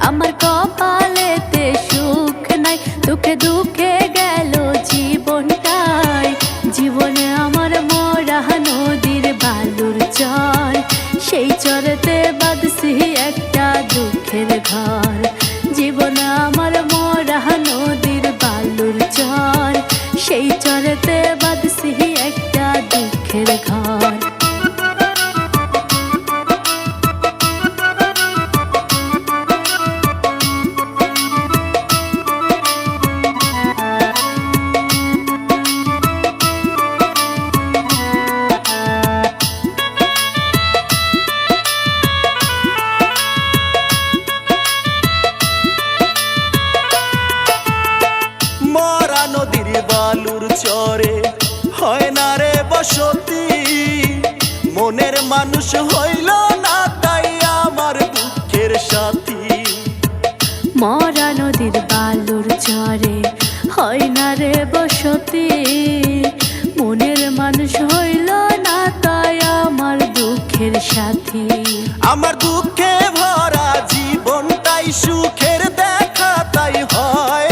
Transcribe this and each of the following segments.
আমার কপালেতে সুখ নাই, দুঃখে দুঃখে গেল জীবনটাই। জীবনে আমার মরা নদীর বালুর চর, সেই চরেতে বাদছি একটা দুঃখের ঘর। জীবন আমার মরা নদীর বালুর চর, সেই চরেতে বাদছি একটা দুঃখের ঘর। নদীর বালুর চরে। হয় না রে বসতি মনের মানুষ হইল না তাই আমার দুঃখের সাথী। মরা নদীর বালুর চরে হয় না রে বসতি মনের মানুষ হইল না তাই আমার দুঃখের সাথী। আমার দুঃখে ভরা জীবনটাই সুখের দেখা তাই হয়।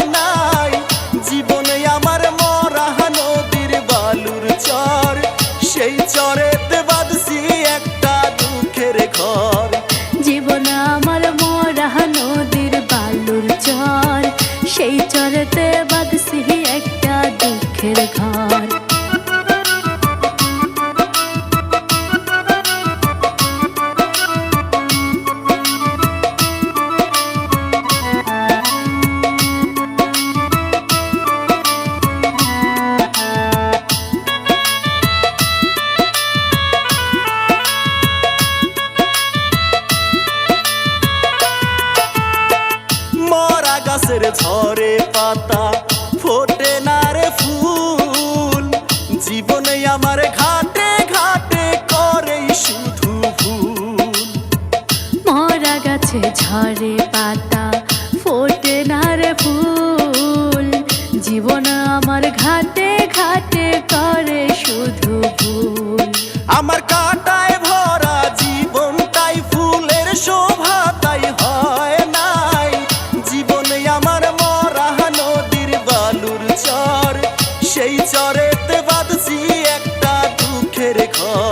সেই চরেতে বাদছি একটা দুঃখের ঘর। গাছের ঝরে পাতা ফোটে না রে ফুল। জীবনে আমার ঘাটে ঘাটে করে শুধু ভুল। মরা গাছে ঝরে পাতা ফোটে না রে ফুল। জীবন আমার ঘাটে ঘাটে চরেতে বাঁধছি একটা দুঃখের ঘর।